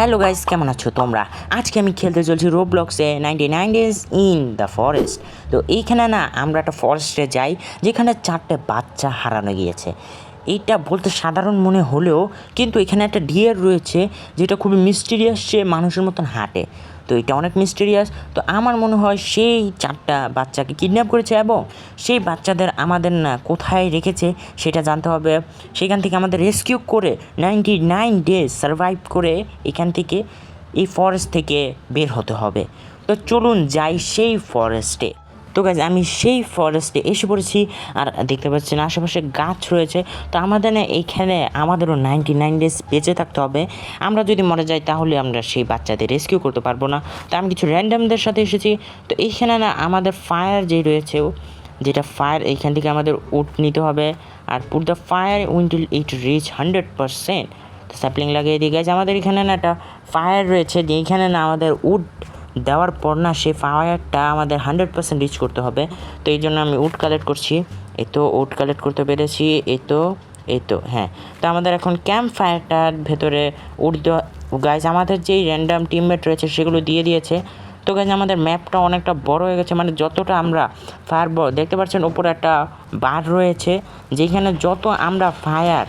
Hello guys কেমন আছো তোমরা? আজকে আমি খেলতে চলছি রোবলক্সে ninety nine days in the forest তো এইখানে না, আমরা একটা ফরেস্টে যাই, যেখানে চারটে বাচ্চা হারানো গিয়েছে। এইটা বলতে সাধারণ মনে হলেও কিন্তু এখানে একটা ডিয়ার রয়েছে, যেটা খুবই মিস্টিরিয়াস সে মানুষের মতন হাঁটে। তো এটা অনেক মিস্টেরিয়াস তো আমার মনে হয় সেই চারটা বাচ্চাকে কিডন্যাপ করেছে এবং সেই বাচ্চাদের আমাদের না কোথায় রেখেছে সেটা জানতে হবে। সেখান থেকে আমাদের রেস্কিউ করে নাইনটি নাইন ডেজ সারভাইভ করে এখান থেকে এই ফরেস্ট থেকে বের হতে হবে। তো চলুন যাই সেই ফরেস্টে তো গাছ আমি সেই ফরেস্টে এসে পড়েছি, আর দেখতে পাচ্ছেন আশেপাশে গাছ রয়েছে। তো আমাদের না এইখানে আমাদেরও নাইনটি নাইন ডেজ বেঁচে থাকতে হবে। আমরা যদি মরে যাই, তাহলে আমরা সেই বাচ্চাদের রেস্কিউ করতে পারব না। তো আমি কিছু র্যান্ডামদের সাথে এসেছি। তো এইখানে না আমাদের ফায়ার যে রয়েছে, যেটা ফায়ার এইখান থেকে আমাদের উড নিতে হবে। আর put the fire until it reach hundred percent তো স্যাপলিং লাগিয়ে দিয়ে গেছে আমাদের এখানে না একটা ফায়ার রয়েছে যে এইখানে না আমাদের উড দেওয়ার পর না সেই ফায়ারটা আমাদের হান্ড্রেড পার্সেন্ট রিচ করতে হবে। তো এই জন্য আমি উড কালেক্ট করছি। এই তো উড কালেক্ট করতে পেরেছি। এই তো এই তো হ্যাঁ। তো আমাদের এখন ক্যাম্প ফায়ারটার ভেতরে উড দেওয়া গাইজ আমাদের যেই র্যান্ডাম টিমমেট রয়েছে সেগুলো দিয়ে দিয়েছে। তো গাইজ আমাদের ম্যাপটা অনেকটা বড় হয়ে গেছে। মানে যতটা আমরা ফায়ার দেখতে পাচ্ছেন ওপরে একটা বার রয়েছে। যেখানে যত আমরা ফায়ার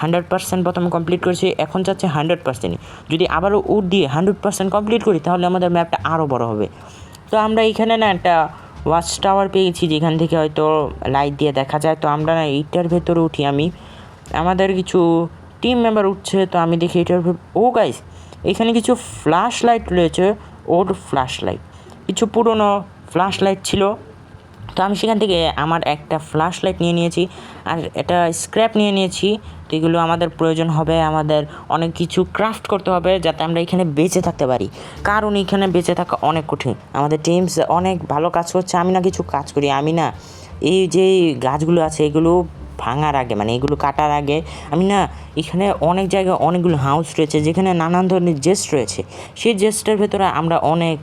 হান্ড্রেড পার্সেন্ট প্রথমে কমপ্লিট করেছি, এখন যাচ্ছে হান্ড্রেড পার্সেন্ট যদি আবারও উড দিয়ে হান্ড্রেড পার্সেন্ট কমপ্লিট করি, তাহলে আমাদের ম্যাপটা আরও বড় হবে। তো আমরা এইখানে না একটা ওয়াচ টাওয়ার পেয়েছি, যেখান থেকে হয়তো লাইট দিয়ে দেখা যায়। তো আমরা না এইটার ভেতরে উঠি আমি। আমাদের কিছু টিম মেম্বার উঠছে, তো আমি দেখি এটার ও গাইস এখানে কিছু ফ্ল্যাশ লাইট রয়েছে ওল্ড ফ্ল্যাশ লাইট কিছু পুরনো ফ্ল্যাশ লাইট ছিল। তো আমি সেখান থেকে আমার একটা ফ্ল্যাশ লাইট নিয়ে নিয়েছি, আর এটা স্ক্র্যাপ নিয়ে নিয়েছি। এগুলো আমাদের প্রয়োজন হবে, আমাদের অনেক কিছু ক্রাফট করতে হবে যাতে আমরা এখানে বেঁচে থাকতে পারি। কারণ এখানে বেঁচে থাকা অনেক কঠিন। আমাদের টিমস অনেক ভালো কাজ করছে, আমি না কিছু কাজ করি, আমি না এই যে গাছগুলো আছে, এগুলো ভাঙার আগে মানে এগুলো কাটার আগে, আমি না এখানে অনেক জায়গায় অনেকগুলো হাউস রয়েছে, যেখানে নানান ধরনের জেস্ট রয়েছে। সেই জেস্টের ভেতরে আমরা অনেক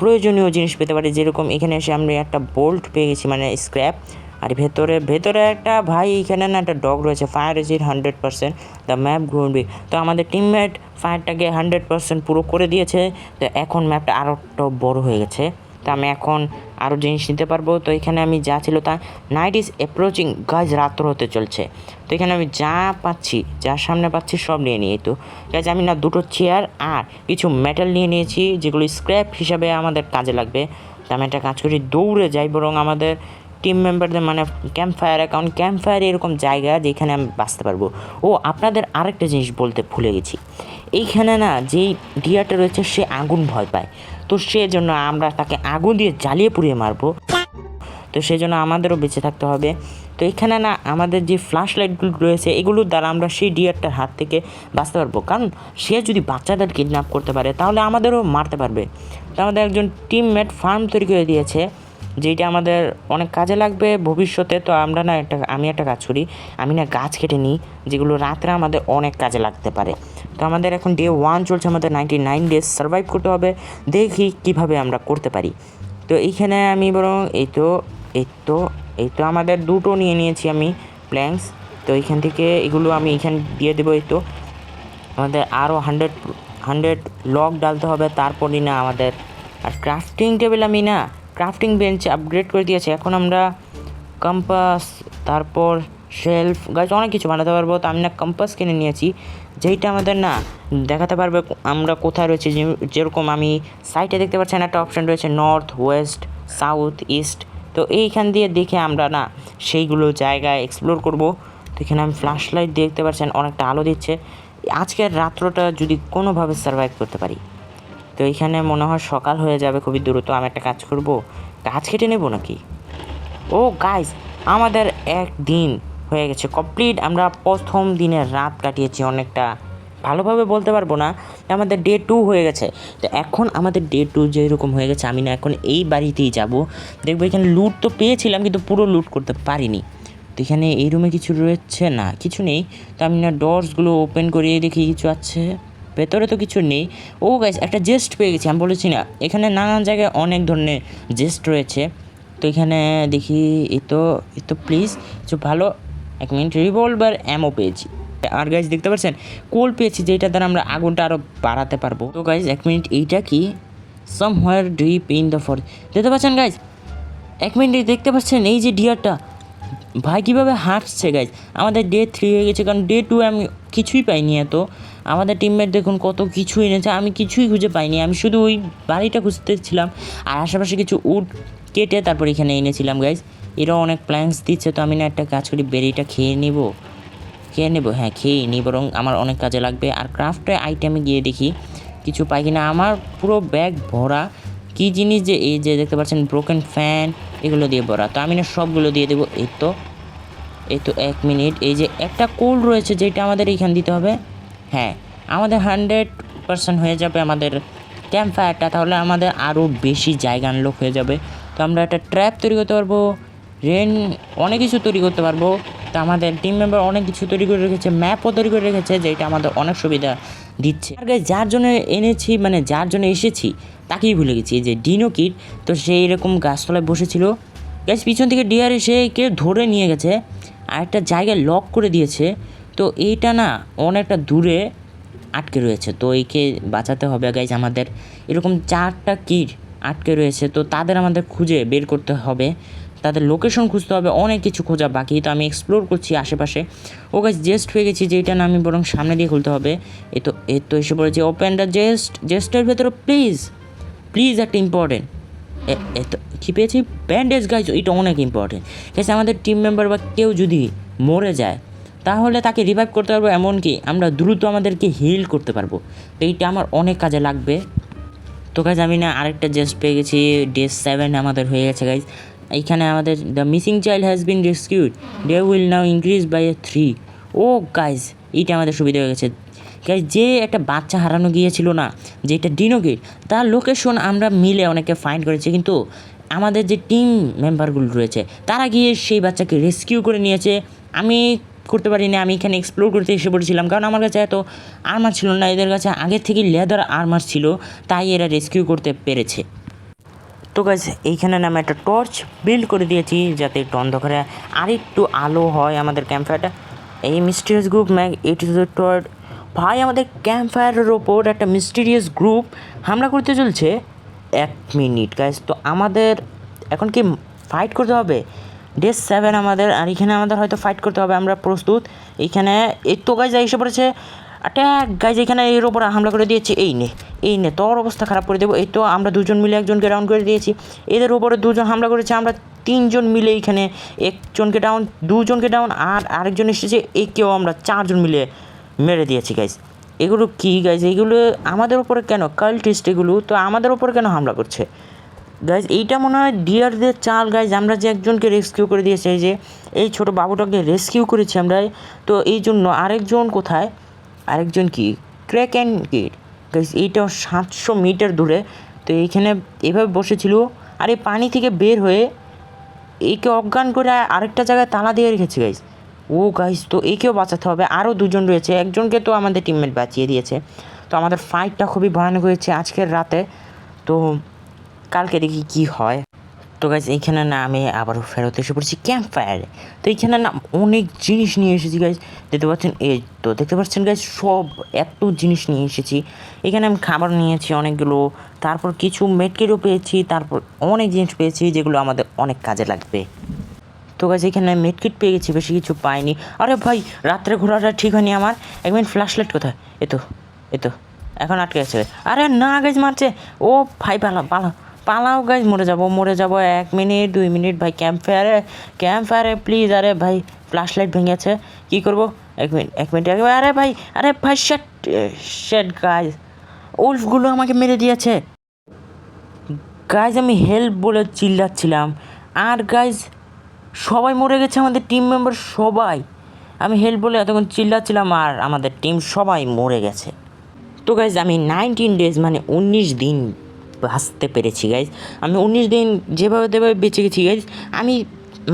প্রয়োজনীয় জিনিস পেতে পারি, যেরকম এখানে এসে আমরা একটা বোল্ট পেয়ে গেছি মানে স্ক্র্যাপ আর ভেতরে ভেতরে একটা ভাই, এখানে না একটা ডগ রয়েছে fire is hundred percent the map ঘুরবে তো আমাদের টিমমেট ফায়ারটাকে হান্ড্রেড পার্সেন্ট পুরো করে দিয়েছে, তো এখন ম্যাপটা আরও বড় হয়ে গেছে। তো আমি এখন আরও জিনিস নিতে পারব। তো এখানে আমি যা ছিল তা নাইট ইজ অ্যাপ্রোচিং গাছ রাত্র হতে চলছে। তো এখানে আমি যা পাচ্ছি, যা সামনে পাচ্ছি, সব নিয়ে নিই। তো গাছ আমি না দুটো চেয়ার আর কিছু মেটাল নিয়ে নিয়েছি, যেগুলো স্ক্র্যাপ হিসাবে আমাদের কাজে লাগবে। তো আমি একটা কাজ করি, দৌড়ে যাই বরং আমাদের টিম মেম্বারদের মানে camp fire account camp fire এরকম জায়গা যেখানে আমি বাঁচতে পারব। ও, আপনাদের আরেকটা জিনিস বলতে ভুলে গেছি। এইখানে না যেই ডিয়ারটা রয়েছে, সে আগুন ভয় পায়। তো সেজন্য আমরা তাকে আগুন দিয়ে জ্বালিয়ে পুড়িয়ে মারবো। তো সেই জন্য আমাদেরও বেঁচে থাকতে হবে। তো এখানে না আমাদের যে ফ্ল্যাশ লাইটগুলো রয়েছে, এগুলোর দ্বারা আমরা সেই ডিয়ারটার হাত থেকে বাঁচতে পারব। কারণ সে যদি বাচ্চাদের কিডন্যাপ করতে পারে, তাহলে আমাদেরও মারতে পারবে। তো আমাদের একজন টিমমেট ফার্ম তৈরি করে দিয়েছে। যেটা আমাদের অনেক কাজে লাগবে ভবিষ্যতে, তো আমরা না একটা, আমি একটা কাজ করি। আমি না গাছ কেটে নিই, যেগুলো রাত্রে আমাদের অনেক কাজে লাগতে পারে। তো আমাদের এখন ডে ওয়ান চলছে, আমাদের নাইনটি নাইন ডেজ সার্ভাইভ করতে হবে, দেখি কীভাবে আমরা করতে পারি। তো এইখানে আমি বরং এই তো এই তো এই তো আমাদের দুটো নিয়ে নিয়েছি আমি প্ল্যাঙ্কস তো এইখান থেকে এগুলো আমি এইখানে দিয়ে দেবো, এই তো। আমাদের আরও হান্ড্রেড হান্ড্রেড লক ডালতে হবে, তারপরই না আমাদের আর ক্রাফটিং টেবিল আমি না ক্রাফটিং বেঞ্চ আপগ্রেড করে দিয়েছে। এখন আমরা কম্পাস তারপর শেলফ গাছ অনেক কিছু বানাতে পারব। তো আমি না কম্পাস কিনে নিয়েছি। যেইটা আমাদের না দেখাতে পারবে আমরা কোথায় রয়েছি। যেরকম আমি সাইটে দেখতে পাচ্ছেন একটা অপশান রয়েছে নর্থ ওয়েস্ট সাউথ ইস্ট তো এইখান দিয়ে দেখে আমরা না সেইগুলো জায়গায় এক্সপ্লোর করব। তো এখানে আমি ফ্ল্যাশ লাইট দেখতে পাচ্ছেন, অনেকটা আলো দিচ্ছে। আজকের রাত্রটা যদি কোনোভাবে সার্ভাইভ করতে পারি। তো এইখানে মনে হয় সকাল হয়ে যাবে, খুবই দ্রুত আমি একটা কাজ করব। গাছ কেটে নেব নাকি? ও গাইস আমাদের একদিন হয়ে গেছে কমপ্লিট আমরা প্রথম দিনের রাত কাটিয়েছি অনেকটা। ভালোভাবে বলতে পারব না আমাদের ডে টু হয়ে গেছে। তো এখন আমাদের ডে টু যেরকম হয়ে গেছে, আমি না এখন এই বাড়িতেই যাব। দেখব এখানে লুট তো পেয়েছিলাম, কিন্তু পুরো লুট করতে পারিনি। তো এখানে এই রুমে কিছু রয়েছে না, কিছু নেই। তো আমি না ডোরসগুলো ওপেন করিয়ে দেখি, কিছু আছে? ভেতরে তো কিছু নেই। ও গাইস একটা জেস্ট পেয়ে গেছি, আমি বলেছি না। এখানে নানান জায়গায় অনেক ধরনের জেস্ট রয়েছে। তো এখানে দেখি এই তো এই তো প্লিজ কিছু ভালো এক মিনিট রিভলভার অ্যামো পেয়েছি। আর গাইজ দেখতে পাচ্ছেন? কোল পেয়েছি যেটা দ্বারা আমরা আগুনটা আরও বাড়াতে পারব। তো গাইজ এক মিনিট এইটা কি? Somewhere deep in the for দেখতে পাচ্ছেন গাইজ এক মিনিট দেখতে পাচ্ছেন এই যে ডিয়ারটা ভাই কীভাবে হাঁটছে গাইজ আমাদের ডে থ্রি হয়ে গেছে, কারণ ডে টু আমি কিছুই পাইনি এত। আমাদের টিমমেট দেখুন কত কিছু এনেছে, আমি কিছুই খুঁজে পাইনি, আমি শুধু ওই বাড়িটা খুঁজতেছিলাম আর আশেপাশে কিছু উড কেটে তারপর এখানে এনেছিলাম গাইজ এরাও অনেক প্ল্যান্স দিচ্ছে, তো আমি না একটা কাজ করি, বেরিটা খেয়ে নেব। খেয়ে নেব হ্যাঁ খেয়ে নিই বরং আমার অনেক কাজে লাগবে। আর ক্রাফটের আইটেমে গিয়ে দেখি, কিছু পাই কিনা। আমার পুরো ব্যাগ ভরা, কী জিনিস যে, এই যে দেখতে পাচ্ছেন ব্রোকেন ফ্যান এগুলো দিয়ে ভরা। তো আমি না সবগুলো দিয়ে দেবো, এই তো এই তো এক মিনিট এই যে একটা কোল রয়েছে, যেটা আমাদের এইখান দিতে হবে। হ্যাঁ আমাদের হান্ড্রেড পার্সেন্ট হয়ে যাবে আমাদের ক্যাম্প ফায়ারটা তাহলে আমাদের আরও বেশি জায়গা আনলোক হয়ে যাবে। তো আমরা একটা ট্র্যাপ তৈরি করতে পারব রেন অনেক কিছু তৈরি করতে পারব। তো আমাদের টিম মেম্বার অনেক কিছু তৈরি করে রেখেছে ম্যাপও তৈরি করে রেখেছে যেটা আমাদের অনেক সুবিধা দিচ্ছে। guys, যার জন্য এনেছি মানে যার জন্য এসেছি তাকেই ভুলে গেছি যে ডিনো কিট তো সেই এরকম গাছতলায় বসেছিল। গ্যাস পিছন থেকে ডিয়ার এসে কে ধরে নিয়ে গেছে আর একটা জায়গায় লক করে দিয়েছে। তো এইটা না অনেকটা দূরে আটকে রয়েছে। তো একে বাঁচাতে হবে গাইজ আমাদের। এরকম চারটা কিট আটকে রয়েছে, তো তাদের আমাদের খুঁজে বের করতে হবে। তাদের লোকেশন খুঁজতে হবে, অনেক কিছু খোঁজা বাকি। তো আমি এক্সপ্লোর করছি আশেপাশে। ও গাছ জেস্ট হয়ে গেছি যে এটা না আমি বরং সামনে দিয়ে খুলতে হবে। এ তো এ তো এসে পড়েছে। ওপেন দ্য জেস্ট জেস্টের ভেতরে প্লিজ প্লিজ একটা ইম্পর্টেন্ট এ তো, কী পেয়েছি? ব্যান্ডেজ গাইজ এটা অনেক ইম্পর্টেন্ট ঠিক আমাদের টিম মেম্বার বা কেউ যদি মরে যায় তাহলে তাকে রিভাইভ করতে পারব এমনকি আমরা দ্রুত আমাদেরকে হিল করতে পারব। তো এইটা আমার অনেক কাজে লাগবে। তো গাইজ আমি না আরেকটা জাস্ট পেয়ে গেছি। ডে সেভেন আমাদের হয়ে গেছে গাইজ এইখানে আমাদের the missing child has been rescued day will now increase by a three O guys এইটা আমাদের সুবিধা হয়ে গেছে। গাইজ যে একটা বাচ্চা হারানো গিয়েছিল না, যে যেটা ডিনোগেট তার লোকেশন আমরা মিলে অনেকে ফাইন্ড করেছি। কিন্তু আমাদের যে টিম মেম্বারগুলো রয়েছে, তারা গিয়ে সেই বাচ্চাকে রেস্কিউ করে নিয়েছে। আমি করতে পারিনি, আমি এখানে এক্সপ্লোর করতে এসে পড়েছিলাম। কারণ আমার কাছে এত আর্মার ছিল না, এদের কাছে আগের থেকে লেদার আর্মার ছিল, তাই এরা রেস্কিউ করতে পেরেছে। তো গাছ এইখানে নামে একটা টর্চ বিল্ড করে দিয়েছি, যাতে একটু অন্ধকারে আর একটু আলো হয় আমাদের ক্যাম্প ফায়ারটা এই মিস্টিরিয়াস গ্রুপ ম্যাগ ইট ইজ টর্ড ভাই, আমাদের ক্যাম্প ফায়ারের ওপর একটা মিস্টিরিয়াস গ্রুপ হামলা করতে চলছে। এক মিনিট গাইজ তো আমাদের এখন কি ফাইট করতে হবে? ডে সেভেন আমাদের, আর এখানে আমাদের হয়তো ফাইট করতে হবে, আমরা প্রস্তুত। এইখানে এই তো গাইজ এসে পড়েছে। অ্যাট্যাক গাইজ এখানে এর ওপর হামলা করে দিয়েছি। এই নে এই নে, তোর অবস্থা খারাপ করে দেবো। এই তো আমরা দুজন মিলে একজনকে ডাউন করে দিয়েছি। এদের ওপরে দুজন হামলা করেছে, আমরা তিনজন মিলে এইখানে একজনকে ডাউন দুজনকে ডাউন আর আরেকজন এসেছে, একেও আমরা চারজন মিলে মেরে দিয়েছি গাইজ এগুলো কী গাইজ এগুলো আমাদের ওপরে কেন? কাল্টিস্ট এগুলো, তো আমাদের ওপরে কেন হামলা করছে? গাইজ এইটা মনে হয় ডিয়ারদের চাল গাইজ আমরা যে একজনকে রেস্কিউ করে দিয়েছি, এই যে এই ছোটো বাবুটাকে রেস্কিউ করেছি আমরা তো এই জন্য আরেকজন কোথায়? আরেকজন কি? ক্র্যাক অ্যান্ড কিড গাইজ এইটাও সাতশো মিটার দূরে। তো এইখানে এভাবে বসেছিল। আর এই পানি থেকে বের হয়ে একে অজ্ঞান করে আরেকটা জায়গায় তালা দিয়ে রেখেছে গাইজ ও গাইজ তো একেও বাঁচাতে হবে। আরও দুজন রয়েছে। একজনকে তো আমাদের টিমমেট বাঁচিয়ে দিয়েছে। তো আমাদের ফাইটটা খুবই ভয়ানক হয়েছে আজকের রাতে। তো কালকে দেখি কি হয়। তো গাইজ এইখানে না আমি আবারও ফেরত এসে পড়েছি ক্যাম্প ফায়ারে তো এইখানে না অনেক জিনিস নিয়ে এসেছি গাইজ দেখতে পাচ্ছেন? এই তো দেখতে পাচ্ছেন গাইজ সব এত জিনিস নিয়ে এসেছি। এখানে আমি খাবার নিয়েছি অনেকগুলো, তারপর কিছু মেটকেটও পেয়েছি, তারপর অনেক জিনিস পেয়েছি যেগুলো আমাদের অনেক কাজে লাগবে। তো গাছ এখানে মেটকিট পেয়ে গেছি, বেশি কিছু পাইনি। আরে ভাই, রাত্রে ঘোরাটা ঠিক হয়নি আমার। এক মিনিট ফ্ল্যাশ লাইট কোথায়? এ তো এ তো, এখন আটকে গেছে আরে না গাছ মারছে। ও ভাই, পালা পালা। পালাও গাছ মরে যাব মরে যাব এক মিনিট, দুই মিনিট, ভাই ক্যাম্প ফায়ারে ক্যাম্প ফায়ারে প্লিজ আরে ভাই ফ্ল্যাশ লাইট ভেঙে গেছে কী করব? এক মিনিট এক মিনিট, এক আরে ভাই আরে ভাই শেট শেট গাছ উল্ফগুলো আমাকে মেরে দিয়েছে। গাইজ আমি হেল্প বলে চিল্লাচ্ছিলাম। আর গাইজ সবাই মরে গেছে, আমাদের টিম মেম্বার সবাই। আমি হেল্প বলে এতক্ষণ চিল্লাচ্ছিলাম, আর আমাদের টিম সবাই মরে গেছে। তো গাইজ আমি নাইনটিন ডেজ মানে উনিশ দিন বাঁচতে পেরেছি গাইজ আমি উনিশ দিন যেভাবে তেভাবে বেঁচে গেছি গাইজ আমি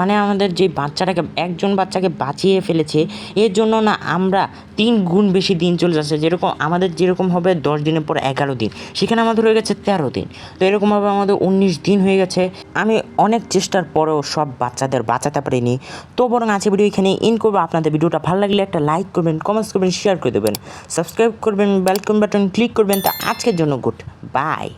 মানে আমাদের যে বাচ্চাটাকে, একজন বাচ্চাকে বাঁচিয়ে ফেলেছে, এর জন্য না আমরা তিন গুণ বেশি দিন চলে যাচ্ছে। যেরকম আমাদের যেরকম হবে দশ দিনের পর এগারো দিন, সেখানে আমাদের হয়ে গেছে তেরো দিন। তো এরকমভাবে আমাদের উনিশ দিন হয়ে গেছে। আমি অনেক চেষ্টার পরেও সব বাচ্চাদের বাঁচাতে পারিনি। তো বরং আছে ভিডিও এখানে ইন করব। আপনাদের ভিডিওটা ভালো লাগলে একটা লাইক করবেন কমেন্টস করবেন শেয়ার করে দেবেন। সাবস্ক্রাইব করবেন বেলকম বাটন ক্লিক করবেন। তা আজকের জন্য গুড বাই